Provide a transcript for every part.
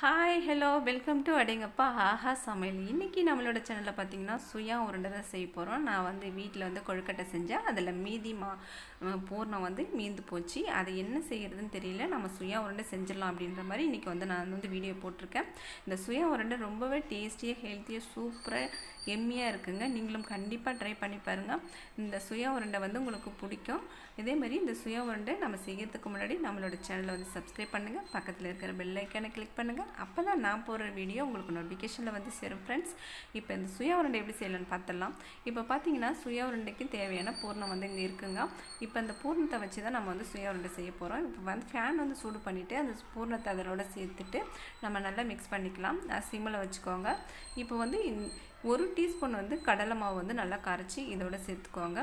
Hi hello welcome to அடேங்கப்பா ஆஹா சமையல். இன்றைக்கி நம்மளோட சேனலில் பார்த்தீங்கன்னா சுயா உருண்டை தான் செய்ய போகிறோம் நான் வந்து வீட்டில் வந்து கொழுக்கட்டை செஞ்சேன். அதில் மீதி மா பூர்ணம் வந்து மீந்து போச்சு. அதை என்ன செய்கிறதுன்னு தெரியல. நம்ம சுயா உருண்டை செஞ்சிடலாம் அப்படின்ற மாதிரி இன்றைக்கி வந்து நான் வந்து வீடியோ போட்டிருக்கேன். இந்த சுயா உருண்டை ரொம்பவே டேஸ்டியாக ஹெல்த்தியாக சூப்பராக எம்மியாக இருக்குங்க. நீங்களும் கண்டிப்பாக ட்ரை பண்ணி பாருங்கள் இந்த சுயா உருண்டை வந்து உங்களுக்கு பிடிக்கும். இதே மாதிரி இந்த சுயா உருண்டை நம்ம செய்யறதுக்கு முன்னாடி நம்மளோட சேனலை வந்து சப்ஸ்கிரைப் பண்ணுங்கள் பக்கத்தில் இருக்கிற பெல் கிளிக் பண்ணுங்கள் அப்போ தான் நான் போடுற வீடியோ உங்களுக்கு நோட்டிஃபிகேஷனில் வந்து சேரும் ஃப்ரெண்ட்ஸ் இப்போ இந்த சுயா உருண்டை எப்படி செய்யலாம்னு பார்த்துடலாம் இப்போ பார்த்தீங்கன்னா சுயா உருண்டைக்கு தேவையான பூர்ணம் வந்து இங்கே இருக்குங்க. இப்போ அந்த பூர்ணத்தை வச்சு தான் நம்ம வந்து சுயா உருண்டை செய்ய போகிறோம் இப்போ வந்து ஃபேன் வந்து சூடு பண்ணிவிட்டு அந்த பூர்ணத்தை அதனோட சேர்த்துட்டு நம்ம நல்லா மிக்ஸ் பண்ணிக்கலாம். சிம்மில் வச்சுக்கோங்க. இப்போ வந்து ஒரு டீஸ்பூன் வந்து கடலை மாவு வந்து நல்லா கரைச்சி இதோட சேர்த்துக்கோங்க.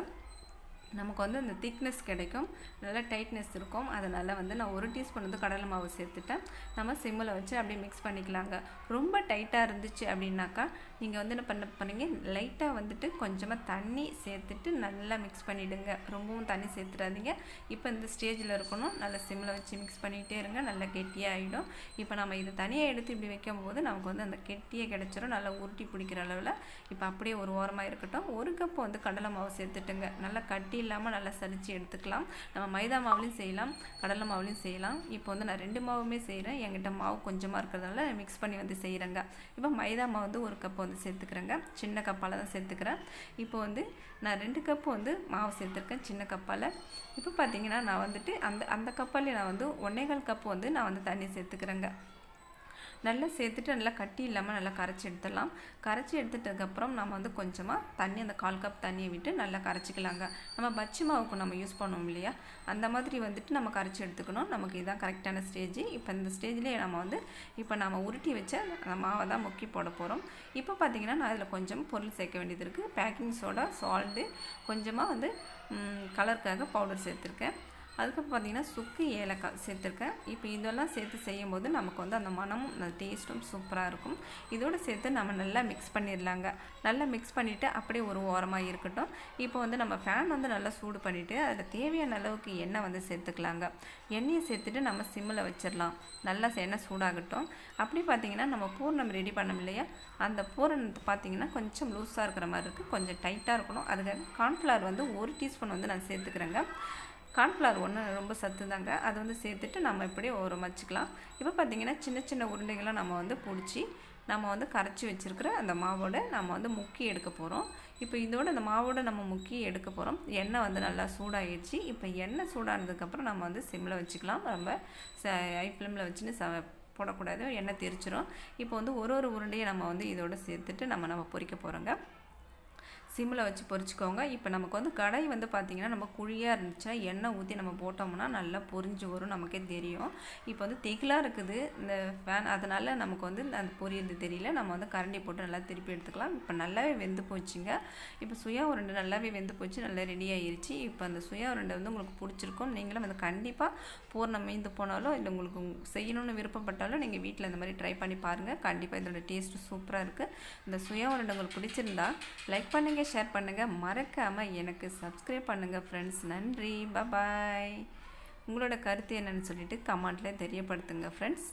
நமக்கு வந்து அந்த திக்னஸ் கிடைக்கும். நல்லா டைட்னஸ் இருக்கும். அதனால் வந்து நான் ஒரு டீஸ்பூன் வந்து கடலை மாவு சேர்த்துட்டேன். நம்ம சிம்மில் வச்சு அப்படியே மிக்ஸ் பண்ணிக்கலாங்க. ரொம்ப டைட்டாக இருந்துச்சு அப்படின்னாக்கா நீங்கள் வந்து என்ன பண்ண போனீங்க லைட்டாக வந்துட்டு கொஞ்சமாக தண்ணி சேர்த்துட்டு நல்லா மிக்ஸ் பண்ணிவிடுங்க ரொம்பவும் தண்ணி சேர்த்துடாதீங்க. இப்போ இந்த ஸ்டேஜில் இருக்கணும். நல்லா சிம்மில் வச்சு மிக்ஸ் பண்ணிகிட்டே இருங்க. நல்லா கெட்டியாக ஆகிடும் இப்போ நம்ம இதை தனியாக எடுத்து இப்படி வைக்கும்போது நமக்கு வந்து அந்த கெட்டியே கிடச்சிரும். நல்லா உருட்டி பிடிக்கிற அளவில். இப்போ அப்படியே ஒரு ஓரமாக இருக்கட்டும். ஒரு கப் வந்து கடலை மாவு சேர்த்துட்டுங்க. நல்லா கட்டி இல்லாமல் நல்லா சலித்து எடுத்துக்கலாம். நம்ம மைதா மாவுலையும் செய்யலாம் கடலை மாவுலையும் செய்யலாம். இப்போ வந்து நான் ரெண்டு மாவுமே செய்கிறேன் என்கிட்ட மாவு கொஞ்சமாக இருக்கிறதுனால மிக்ஸ் பண்ணி வந்து செய்கிறேங்க இப்போ மைதா மாவு வந்து ஒரு கப் வந்து சேர்த்துக்கிறேங்க. சின்ன கப்பால் தான் சேர்த்துக்கிறேன். இப்போ வந்து நான் ரெண்டு கப்பு வந்து மாவு சேர்த்துருக்கேன் சின்ன கப்பால். இப்போ பார்த்தீங்கன்னா நான் வந்துட்டு அந்த அந்த கப்பாலே நான் வந்து ஒன்னேகால் கப்பு வந்து நான் வந்து தண்ணி சேர்த்துக்கிறேங்க. நல்லா சேர்த்துட்டு நல்லா கட்டி இல்லாமல் நல்லா கரைச்சி எடுத்துடலாம். கரைச்சி எடுத்துட்டதுக்கப்புறம் நம்ம வந்து கொஞ்சமாக தண்ணி அந்த கால் கப் தண்ணியை விட்டு நல்லா கரைச்சிக்கலாங்க. நம்ம பச்சி மாவுக்கு நம்ம யூஸ் பண்ணுவோம் இல்லையா? அந்த மாதிரி வந்துட்டு நம்ம கரைச்சி எடுத்துக்கணும். நமக்கு இதுதான் கரெக்டான ஸ்டேஜ். இப்போ இந்த ஸ்டேஜ்லேயே நம்ம வந்து இப்போ நம்ம உருட்டி வச்ச அந்த மாவை தான் முக்கி போட போகிறோம் இப்போ பார்த்திங்கன்னா நான் அதில் கொஞ்சம் பொருள் சேர்க்க வேண்டியது இருக்குது பேக்கிங் சோடா சால்ட்டு கொஞ்சமாக வந்து கலருக்காக பவுடர் சேர்த்துருக்கேன். அதுக்கப்புறம் பார்த்திங்கன்னா சுக்கு ஏலக்காய் சேர்த்துருக்கேன். இப்போ இதெல்லாம் சேர்த்து செய்யும் போது நமக்கு வந்து அந்த மனமும் அந்த டேஸ்ட்டும் சூப்பராக இருக்கும். இதோடு சேர்த்து நம்ம நல்லா மிக்ஸ் பண்ணிடலாங்க. நல்லா மிக்ஸ் பண்ணிவிட்டு அப்படியே ஒரு ஓரமாக இருக்கட்டும். இப்போ வந்து நம்ம ஃபேன் வந்து நல்லா சூடு பண்ணிவிட்டு அதில் தேவையான அளவுக்கு எண்ணெய் வந்து சேர்த்துக்கலாங்க. எண்ணெயை சேர்த்துட்டு நம்ம சிம்மில் வச்சிடலாம். நல்லா எண்ணெய் சூடாகட்டும். அப்படி பார்த்தீங்கன்னா நம்ம பூர்ணம் ரெடி பண்ணோம் இல்லையா? அந்த பூரணத்தை பார்த்தீங்கன்னா கொஞ்சம் லூஸாக இருக்கிற மாதிரி இருக்குது கொஞ்சம் டைட்டாக இருக்கணும். அதுக்கு கார்ன்ஃப்ளவர் வந்து ஒரு டீஸ்பூன் வந்து நான் சேர்த்துக்கிறேங்க. கார்ன்ஃப்ளவர் ஒன்று ரொம்ப சத்து தாங்க அதை வந்து சேர்த்துட்டு நம்ம இப்படியே ஒரு வச்சுக்கலாம் இப்போ பார்த்தீங்கன்னா சின்ன சின்ன உருண்டைகளை நம்ம வந்து பிடிச்சி நம்ம வந்து கரைச்சி வச்சுருக்கிற அந்த மாவோட நம்ம வந்து முக்கி எடுக்க போகிறோம் இப்போ இதோட அந்த மாவோட நம்ம முக்கி எடுக்க போகிறோம் எண்ணெய் வந்து நல்லா சூடாகிடுச்சு இப்போ எண்ணெய் சூடானதுக்கப்புறம் நம்ம வந்து சிம்மில் வச்சுக்கலாம். ரொம்ப ச ஹை ஃப்ளேமில் வச்சுன்னு ச போடக்கூடாது. எண்ணெய் தெரிச்சிடும் இப்போ வந்து ஒரு ஒரு உருண்டையை நம்ம வந்து இதோட சேர்த்துட்டு நம்ம நம்ம பொறிக்க போகிறோங்க சிம்மில் வச்சு பொரிச்சுக்கோங்க. இப்போ நமக்கு வந்து கடை வந்து பார்த்திங்கன்னா நம்ம குழியாக இருந்துச்சுன்னா எண்ணெய் ஊற்றி நம்ம போட்டோம்னா நல்லா பொரிஞ்சு வரும் நமக்கே தெரியும். இப்போ வந்து திகிலாக இருக்குது. இந்த ஃபேன் அதனால் நமக்கு வந்து அந்த பொரியது தெரியல. நம்ம வந்து கரண்டி போட்டு நல்லா திருப்பி எடுத்துக்கலாம். இப்போ நல்லாவே வெந்து போச்சுங்க. இப்போ சுயா உருண்டை நல்லாவே வெந்து போச்சு நல்லா ரெடி ஆயிருச்சு. இப்போ அந்த சுயா உருண்டை வந்து உங்களுக்கு பிடிச்சிருக்கும். நீங்களும் வந்து கண்டிப்பாக பூர்ணம் மீந்து போனாலோ இல்லை உங்களுக்கு செய்யணும்னு விருப்பப்பட்டாலும் நீங்கள் வீட்டில் இந்த மாதிரி ட்ரை பண்ணி பாருங்கள் கண்டிப்பாக இதோட டேஸ்ட்டு சூப்பராக இருக்குது இந்த சுயா உருண்டை உங்களுக்கு பிடிச்சிருந்தா லைக் பண்ணுங்கள் ஷேர் பண்ணுங்கள் மறக்காமல் எனக்கு சப்ஸ்கிரைப் பண்ணுங்கள் ஃப்ரெண்ட்ஸ் நன்றி. பபாய் உங்களோட கருத்து என்னன்னு சொல்லிட்டு கமெண்ட்டில் தெரியப்படுத்துங்க ஃப்ரெண்ட்ஸ்